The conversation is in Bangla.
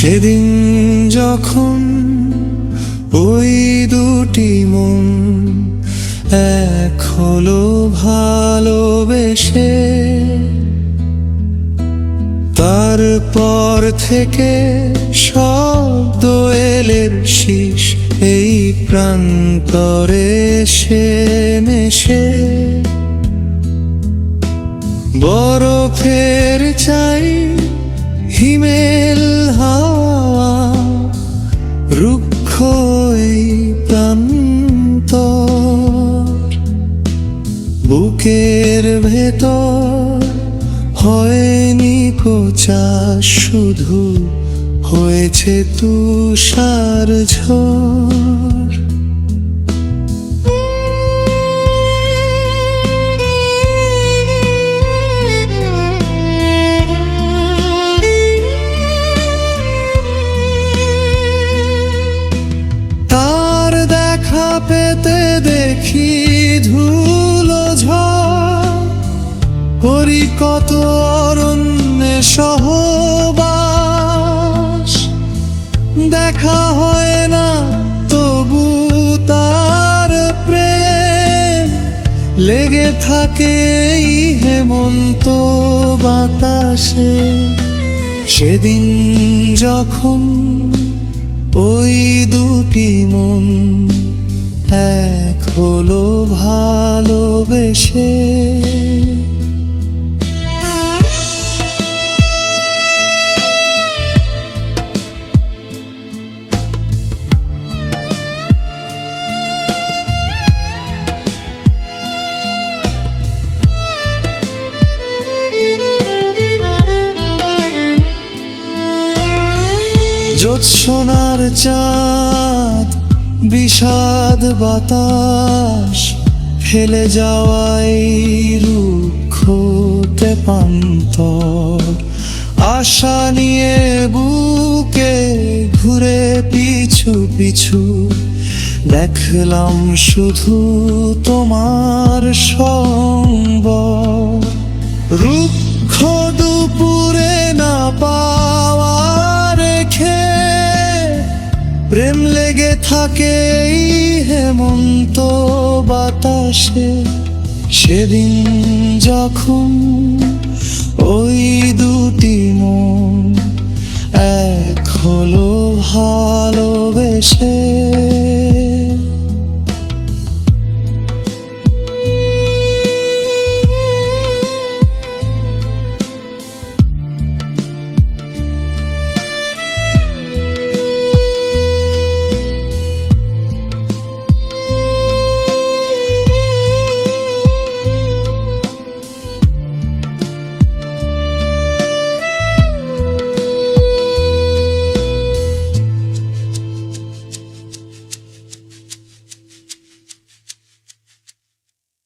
সেদিন যখন ওই দুটি মন এক হলো ভালোবেসে, তারপর থেকে শব্দ এলের শীষ এই প্রান্তরে সে মেশে বরফের ভেতর হয়নি কোচা শুধু হয়েছে তুষার দেখা পেতে দেখি ধুলো কত অরণ্যে সহবাস। দেখা হয় না, তবু তার প্রেম। লেগে থাকে হেমন্ত বাতাসে। সেদিন যখন ওই দুটি মন এক হলো ভালোবেসে জ্যোৎসনার চাঁদ, বিষাদ বাতাস ফেলে যাওয়াই রুক্ষতে পান্তর আশা নিয়ে বুকে ঘুরে পিছু পিছু দেখলাম শুধু তোমার সঙ্গ প্রেম লেগে থাকে এই হেমন্ত বাতাসে। সেদিন যখন ওই দুটি মন এক হলো ভালোবেসে